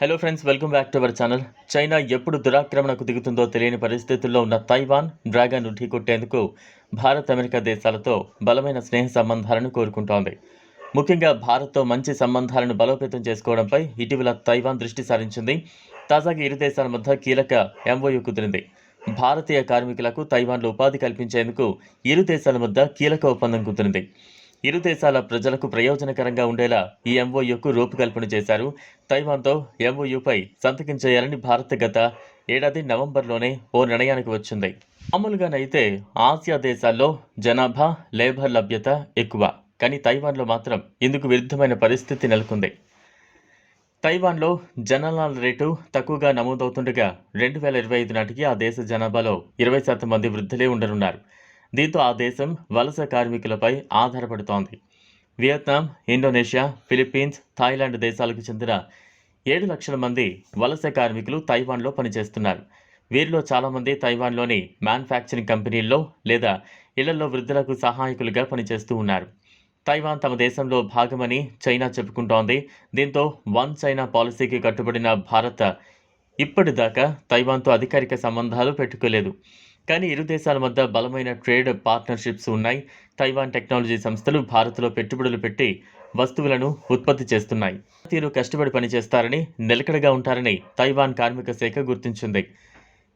Hello friends welcome back to our channel China ఎప్పుడు దురాక్రమణకు దిగుతుందో తెలియని పరిస్థితుల్లో ఉన్న తైవాన్ డ్రాగన్ ఢీకొట్టేందుకు భారత్ అమెరికా దేశాలతో బలమైన స్నేహ సంబంధాలను కోరుకుంటోంది. ముఖ్యంగా భారత్తో మంచి సంబంధాలను బలోపేతం చేసుకోవడంపై ఇటీవల తైవాన్ దృష్టి సారించింది. తాజాగా ఇరు దేశాల మధ్య కీలక ఎంఓయూ కుదిరింది. భారతీయ కార్మికులకు తైవాన్లో ఉపాధి కల్పించేందుకు ఇరు దేశాల మధ్య కీలక ఒప్పందం కుదిరింది. ఇరు దేశాల ప్రజలకు ప్రయోజనకరంగా ఉండేలా ఈ ఎంఓయూకు రూపకల్పన చేశారు. తైవాన్తో ఎంఓయూపై సంతకం చేయాలని భారత్ గత ఏడాది నవంబర్లోనే ఓ నిర్ణయానికి వచ్చింది. మామూలుగానైతే ఆసియా దేశాల్లో జనాభా లేబర్ లభ్యత ఎక్కువ. కానీ తైవాన్లో మాత్రం ఇందుకు విరుద్ధమైన పరిస్థితి నెలకొంది. తైవాన్లో జననాల రేటు తక్కువగా నమోదవుతుండగా రెండు వేల ఇరవై ఐదు నాటికి ఆ దేశ జనాభాలో ఇరవై శాతం మంది వృద్ధులే ఉండనున్నారు. దీంతో ఆ దేశం వలస కార్మికులపై ఆధారపడుతోంది. వియత్నాం ఇండోనేషియా ఫిలిప్పీన్స్ థాయిలాండ్ దేశాలకు చెందిన ఏడు లక్షల మంది వలస కార్మికులు తైవాన్లో పనిచేస్తున్నారు. వీరిలో చాలామంది తైవాన్లోని మ్యానుఫ్యాక్చరింగ్ కంపెనీల్లో లేదా ఇళ్ళలో వృద్ధులకు సహాయకులుగా పనిచేస్తూ ఉన్నారు. తైవాన్ తమ దేశంలో భాగమని చైనా చెప్పుకుంటోంది. దీంతో వన్ చైనా పాలసీకి కట్టుబడిన భారత్ ఇప్పటిదాకా తైవాన్తో అధికారిక సంబంధాలు పెట్టుకోలేదు. కానీ ఇరు దేశాల మధ్య బలమైన ట్రేడ్ పార్ట్నర్షిప్స్ ఉన్నాయి. తైవాన్ టెక్నాలజీ సంస్థలు భారత్లో పెట్టుబడులు పెట్టి వస్తువులను ఉత్పత్తి చేస్తున్నాయి. తీరు కష్టపడి పనిచేస్తారని నిలకడగా ఉంటారని తైవాన్ కార్మిక శాఖ గుర్తించింది.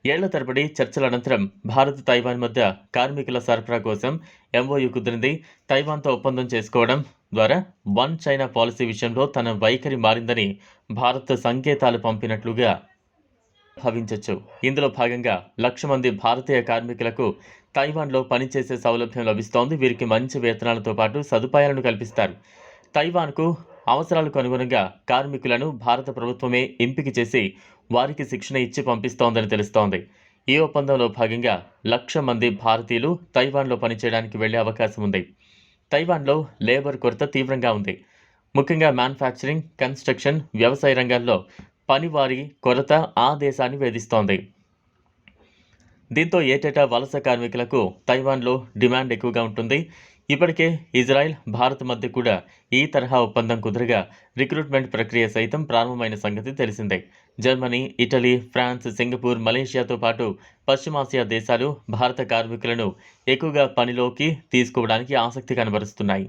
ఏళ్ళ తరబడి చర్చల అనంతరం భారత్ తైవాన్ మధ్య కార్మికుల సరఫరా కోసం ఎంఓయూ కుదిరింది. తైవాన్తో ఒప్పందం చేసుకోవడం ద్వారా వన్ చైనా పాలసీ విషయంలో తన వైఖరి మారిందని భారత్ సంకేతాలు పంపినట్లుగా భావించవచ్చు ఇందులో భాగంగా లక్ష మంది భారతీయ కార్మికులకు తైవాన్లో పనిచేసే సౌలభ్యం లభిస్తోంది. వీరికి మంచి వేతనాలతో పాటు సదుపాయాలను కల్పిస్తారు. తైవాన్కు అవసరాలకు అనుగుణంగా కార్మికులను భారత ప్రభుత్వమే ఎంపిక చేసి వారికి శిక్షణ ఇచ్చి పంపిస్తోందని తెలుస్తోంది. ఈ ఒప్పందంలో భాగంగా లక్ష మంది భారతీయులు తైవాన్లో పనిచేయడానికి వెళ్ళే అవకాశం ఉంది. తైవాన్లో లేబర్ కొరత తీవ్రంగా ఉంది. ముఖ్యంగా మ్యానుఫ్యాక్చరింగ్ కన్స్ట్రక్షన్ వ్యవసాయ రంగాల్లో పనివారి కొరత ఆ దేశాన్ని వేధిస్తోంది. దీంతో ఏటేటా వలస కార్మికులకు తైవాన్లో డిమాండ్ ఎక్కువగా ఉంటుంది. ఇప్పటికే ఇజ్రాయెల్ భారత్ మధ్య కూడా ఈ తరహా ఒప్పందం కుదురుగా రిక్రూట్మెంట్ ప్రక్రియ సైతం ప్రారంభమైన సంగతి తెలిసిందే. జర్మనీ ఇటలీ ఫ్రాన్స్ సింగపూర్ మలేషియాతో పాటు పశ్చిమాసియా దేశాలు భారత కార్మికులను ఎక్కువగా పనిలోకి తీసుకోవడానికి ఆసక్తి కనబరుస్తున్నాయి.